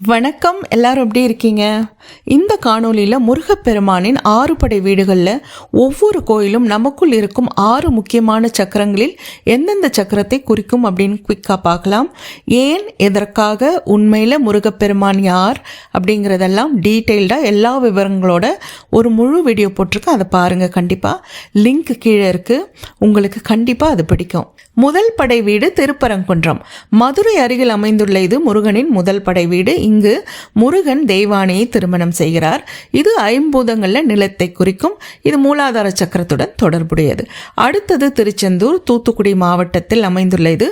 வணக்கம் எல்லாரும் எப்படி இருக்கீங்க? இந்த காணொளியில் முருகப்பெருமானின் ஆறு படை வீடுகளில் ஒவ்வொரு கோயிலும் நமக்குள் இருக்கும் ஆறு முக்கியமான சக்கரங்களில் எந்தெந்த சக்கரத்தை குறிக்கும் அப்படின்னு குயிக்காக பார்க்கலாம். ஏன் எதற்காக உண்மையில் முருகப்பெருமான் யார் அப்படிங்கிறதெல்லாம் டீட்டெயில்டாக எல்லா விவரங்களோட ஒரு முழு வீடியோ போட்டிருக்கு அதை பாருங்கள் கண்டிப்பாக லிங்க் கீழே இருக்குது உங்களுக்கு கண்டிப்பாக அது பிடிக்கும். முதல் படை வீடு திருப்பரங்குன்றம். மதுரை அருகில் அமைந்துள்ள இது முருகனின் முதல் படை வீடு. இங்கு முருகன் தெய்வானையை திருமணம் செய்கிறார். இது ஐம்பூதங்களில் நிலத்தை குறிக்கும். இது மூலாதார சக்கரத்துடன் தொடர்புடையது. அடுத்தது திருச்செந்தூர் தூத்துக்குடி மாவட்டத்தில் அமைந்துள்ள இது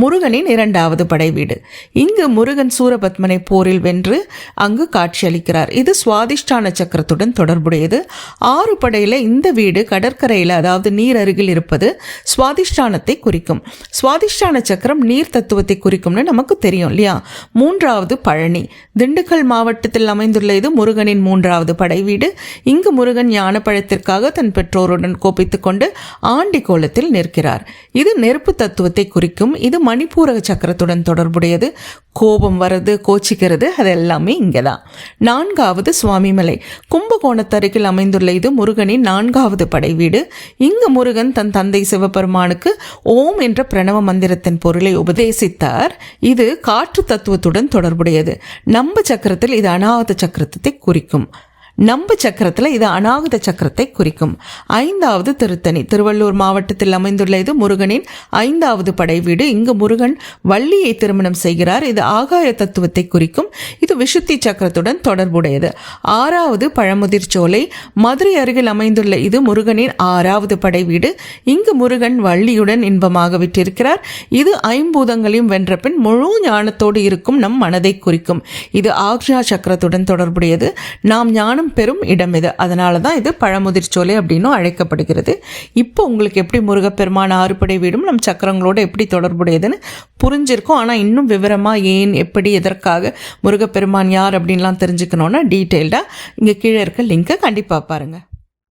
முருகனின் இரண்டாவது படை வீடு. இங்கு முருகன் சூரபத்மனை போரில் வென்று அங்கு காட்சியளிக்கிறார். இது சுவாதிஷ்டான சக்கரத்துடன் தொடர்புடையது. ஆறு படையில் இந்த வீடு கடற்கரையில் அதாவது நீர் அருகில் இருப்பது சுவாதிஷ்டானத்தை குறிக்கும். சுவாதிஷ்டான சக்கரம் நீர் தத்துவத்தை குறிக்கும்னு நமக்கு தெரியும் இல்லையா? மூன்றாவது பழனி. திண்டுக்கல் மாவட்டத்தில் அமைந்துள்ள இது முருகனின் மூன்றாவது படை வீடு. இங்கு முருகன் ஞானப்பழத்திற்காக தன் பெற்றோருடன் கோபித்துக் கொண்டு ஆண்டி கோலத்தில் நிற்கிறார். இது நெருப்பு தத்துவத்தை குறிக்கும். இது மணிப்பூரக சக்கரத்துடன் தொடர்புடையது. கோபம் வர்றது கோச்சிக்கிறது அது எல்லாமே இங்கே தான் நான்காவது சுவாமிமலை. கும்பகோணத்தருகில் அமைந்துள்ள இது முருகனின் நான்காவது படை வீடு. இங்கு முருகன் தன் தந்தை சிவபெருமானுக்கு ஓம் என்ற பிரணவ மந்திரத்தின் பொருளை உபதேசித்தார். இது காற்று தத்துவத்துடன் தொடர்புடையது. நம்ப சக்கரத்தில் இது அனாவத சக்கரத்தை குறிக்கும். நம்பு சக்கரத்தில் இது அநாகத சக்கரத்தை குறிக்கும். ஐந்தாவது திருத்தணி. திருவள்ளூர் மாவட்டத்தில் அமைந்துள்ள இது முருகனின் ஐந்தாவது படை வீடு. இங்கு முருகன் வள்ளியை திருமணம் செய்கிறார். இது ஆகாய தத்துவத்தை குறிக்கும். இது விசுத்தி சக்கரத்துடன் தொடர்புடையது. ஆறாவது பழமுதிர் சோலை. மதுரை அருகில் அமைந்துள்ள இது முருகனின் ஆறாவது படை வீடு. இங்கு முருகன் வள்ளியுடன் இன்பமாக விட்டிருக்கிறார். இது ஐம்பூதங்களையும் வென்ற பின் முழு ஞானத்தோடு இருக்கும் நம் மனதை குறிக்கும். இது ஆக்ஷா சக்கரத்துடன் தொடர்புடையது. நாம் ஞானம் பெரும் இடம் இது. அதனால தான் இது பழமுதிர்ச்சோலை அப்படின்னும் அழைக்கப்படுகிறது. இப்போ உங்களுக்கு எப்படி முருகப்பெருமான ஆறுபடை வீடும் நம் சக்கரங்களோட எப்படி தொடர்புடையதுன்னு புரிஞ்சிருக்கும். ஆனால் இன்னும் விவரமாக ஏன் எப்படி எதற்காக முருகப்பெருமான் யார் அப்படின்லாம் தெரிஞ்சுக்கணுன்னா டீட்டெயில்டாக இங்கே கீழே இருக்க லிங்க்கை கண்டிப்பாக பாருங்கள்